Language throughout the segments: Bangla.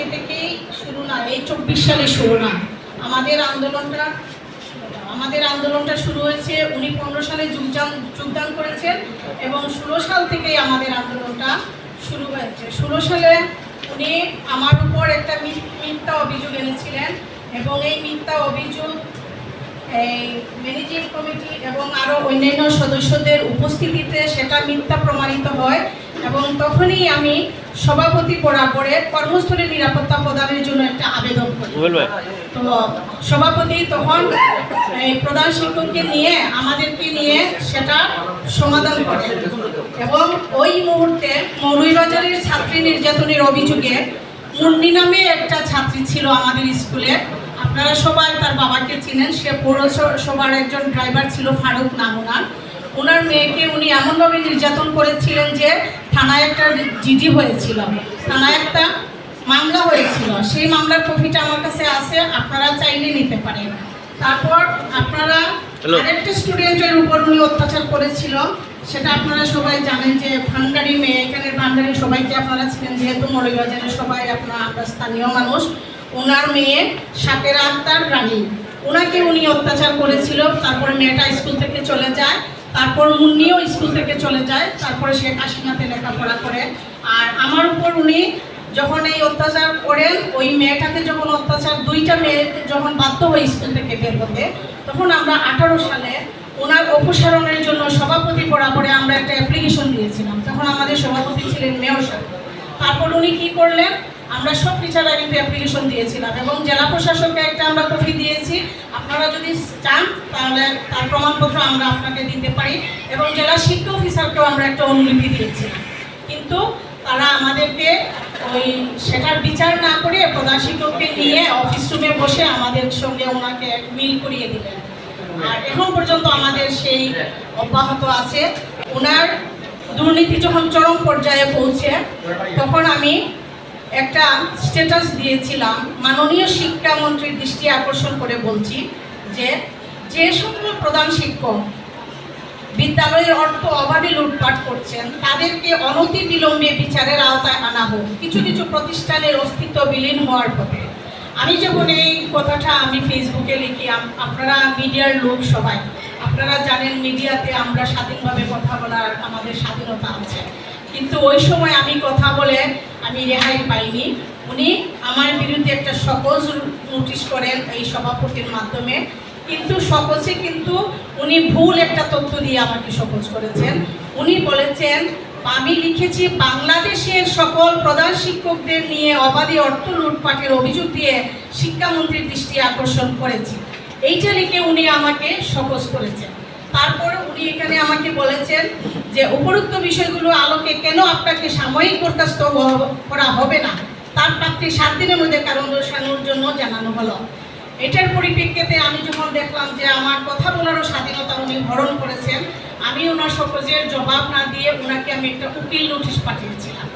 আজকে থেকেই শুরু না, এই চব্বিশ সালে শুরু না। আমাদের আন্দোলনটা আমাদের আন্দোলনটা শুরু হয়েছে, উনি পনেরো সালে যোগদান যোগদান করেছেন এবং ষোলো সাল থেকেই আমাদের আন্দোলনটা শুরু হয়েছে। ষোলো সালে উনি আমার উপর একটা মিথ্যা অভিযোগ এনেছিলেন এবং এই মিথ্যা অভিযোগ, এই ম্যানেজিং কমিটি এবং আরও অন্যান্য সদস্যদের উপস্থিতিতে সেটা মিথ্যা প্রমাণিত হয় এবং তখনই আমি সভাপতি বরাবরে কর্মস্থলের নিরাপত্তা প্রদানের জন্য একটা আবেদন করি। তো সভাপতি তখন এই প্রধান শিক্ষককে নিয়ে আমাদেরকে নিয়ে সেটা সমাধান করে। এবং ওই মুহূর্তে মৌলভীবাজারের ছাত্রী নির্যাতনের অভিযোগে মুন্নি নামে একটা ছাত্রী ছিল আমাদের স্কুলে। আপনারা সবাই তার বাবাকে চিনেন সে পৌরসভার একজন ড্রাইভার ছিল ফারুক নাম ওনার ওনার মেয়েকে উনি এমনভাবে নির্যাতন করেছিলেন যে থানায় একটা জিডি হয়েছিল। থানায় একটা মামলা হয়েছিল। সেই মামলার কপিটা আমার কাছে আছে আপনারা চাইলে নিতে পারেন। তারপর আপনারা আরেকটা স্টুডেন্টের উপর উনি অত্যাচার করেছিল সেটা আপনারা সবাই জানেন যে ভান্ডারি মেয়ে এখানের ভান্ডারি সবাইকে আপনারা ছিলেন যেহেতু মৌলভীবাজারের সবাই আপনারা আমরা স্থানীয় মানুষ। ওনার মেয়ে সাকের আক্তার রানী। ওনাকে উনি অত্যাচার করেছিল তারপরে মেয়েটা স্কুল থেকে চলে যায়। তারপর মুন্নিও স্কুল থেকে চলে যায়, তারপরে সে কাশিনাথে লেখাপড়া করে। আর আমার উপর উনি যখন এই অত্যাচার করেন, ওই মেয়েটাকে যখন অত্যাচার, দুইটা মেয়ে যখন বাধ্য হয় স্কুল থেকে বের হতে, তখন আমরা আঠারো সালে ওনার অপসারণের জন্য সভাপতি বরাবরে আমরা একটা অ্যাপ্লিকেশন দিয়েছিলাম। তখন আমাদের সভাপতি ছিলেন মেয়র সাহেব। তারপর উনি কি করলেন? আমরা সব টিচাররা কিন্তু অ্যাপ্লিকেশন দিয়েছিলাম এবং জেলা প্রশাসককে একটা আমরা কপি দিয়েছি। আপনারা যদি চান, তাহলে তার প্রমাণপত্র আমরা আপনাকে দিতে পারি এবং জেলা শিক্ষা অফিসারকেও আমরা একটা অনুলিপি দিয়েছি। কিন্তু তারা আমাদেরকে ওই সেটার বিচার না করে প্রধান শিক্ষককে নিয়ে অফিস রুমে বসে আমাদের সঙ্গে ওনাকে মিল করিয়ে দিলেন। আর এখন পর্যন্ত আমাদের সেই অব্যাহত আছে। ওনার দুর্নীতি যখন চরম পর্যায়ে পৌঁছে, তখন আমি একটা স্ট্যাটাস দিয়েছিলাম। মাননীয় শিক্ষামন্ত্রীর দৃষ্টি আকর্ষণ করে বলছি যে যে সকল প্রধান শিক্ষক বিদ্যালয়ের অর্থ অবাধে লুটপাট করছেন, তাদেরকে অনতি বিলম্বে বিচারের আওতায় আনা হোক। কিছু কিছু প্রতিষ্ঠানের অস্তিত্ব বিলীন হওয়ার পথে। আমি যখন এই কথাটা আমি ফেসবুকে লিখি আপনারা মিডিয়ার লোক সবাই, আপনারা জানেন মিডিয়াতে আমরা স্বাধীনভাবে কথা বলার আমাদের স্বাধীনতা আছে। কিন্তু ওই সময় আমি কথা বলে আমি রেহাই পাইনি। উনি আমার বিরুদ্ধে একটা সকজ নোটিশ করেন এই সভাপতির মাধ্যমে। কিন্তু সকজে কিন্তু উনি ভুল একটা তথ্য দিয়ে আমাকে সকজ করেছেন। উনি বলেছেন, আমি লিখেছি বাংলাদেশের সকল প্রধান শিক্ষকদের নিয়ে অবাধে অর্থ লুটপাটের অভিযোগ দিয়ে শিক্ষামন্ত্রীর দৃষ্টি আকর্ষণ করেছি। এইটা লিখে উনি আমাকে সকজ করেছেন। তারপরে উনি এখানে আমাকে বলেছেন যে উপরোক্ত বিষয়গুলো আলোকে কেন আপনাকে সাময়িক বরখাস্ত করা হবে না? তার প্রাপ্তি সাত দিনের মধ্যে কারণ দর্শানোর জন্য জানানো হলো। এটার পরিপ্রেক্ষিতে আমি যখন দেখলাম যে আমার কথা বলারও স্বাধীনতা উনি হরণ করেছেন, আমি ওনার সকজের জবাব না দিয়ে ওনাকে আমি একটা উকিল নোটিশ পাঠিয়েছিলাম।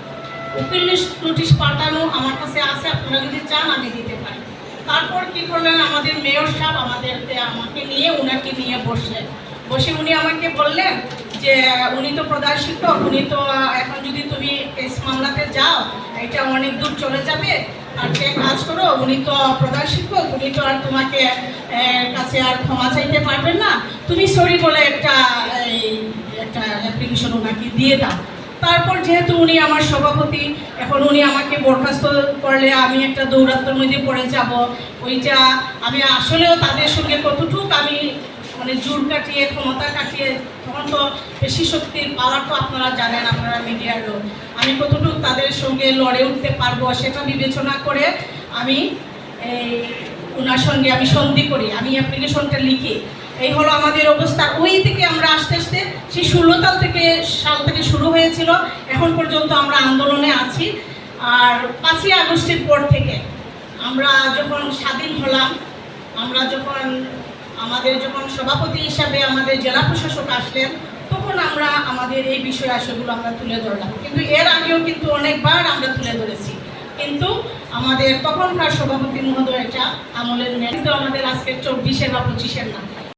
উকিল নোটিশ পাঠানো আমার কাছে আছে, আপনারা যদি চান আমি দিতে পারি। তারপর কি করলেন আমাদের মেয়র সাহেব আমাদেরকে আমাকে নিয়ে ওনাকে নিয়ে বসলেন। বসে উনি আমাকে বললেন যে উনি তো প্রধান শিক্ষক উনি তো এখন যদি তুমি কেস মামলাতে যাও এটা অনেক দূর চলে যাবে আর সে কাজ করো উনি তো প্রধান শিক্ষক উনি তো আর তোমাকে কাছে আর ক্ষমা চাইতে পারবেন না। তুমি সরি বলে একটা এই, একটা অ্যাপ্লিকেশন ওনাকে দিয়ে দাও। তারপর যেহেতু উনি আমার সভাপতি এখন উনি আমাকে বরখাস্ত করলে আমি একটা দৌরাত্মের মধ্যে পড়ে যাব। ওইটা আমি আসলেও তাদের সঙ্গে কতটুক আমি মানে জোর কাটিয়ে, ক্ষমতা কাটিয়ে, তখন তো বেশি শক্তির পাওয়ার তো আপনারা জানেন, আপনারা মিডিয়ার লোক। আমি কতটুকু তাদের সঙ্গে লড়ে উঠতে পারব সেটা বিবেচনা করে আমি এই ওনার সঙ্গে আমি সন্ধি করি। আমি অ্যাপ্লিকেশনটা লিখি। এই হলো আমাদের অবস্থা। ওই থেকে আমরা আস্তে আস্তে, সেই ষোলো সাল থেকে সাল থেকে শুরু হয়েছিল। এখন পর্যন্ত আমরা আন্দোলনে আছি। আর পাঁচই আগস্টের পর থেকে আমরা যখন স্বাধীন হলাম, আমরা যখন আমাদের যখন সভাপতি হিসাবে আমাদের জেলা প্রশাসক আসলেন, তখন আমরা আমাদের এই বিষয় আসলগুলো আমরা তুলে ধরলাম। কিন্তু এর আগেও কিন্তু অনেকবার আমরা তুলে ধরেছি। কিন্তু আমাদের তখনকার সভাপতি মহোদয়টা আমলের নেতৃত্ব আমাদের আজকে চব্বিশের বা পঁচিশের না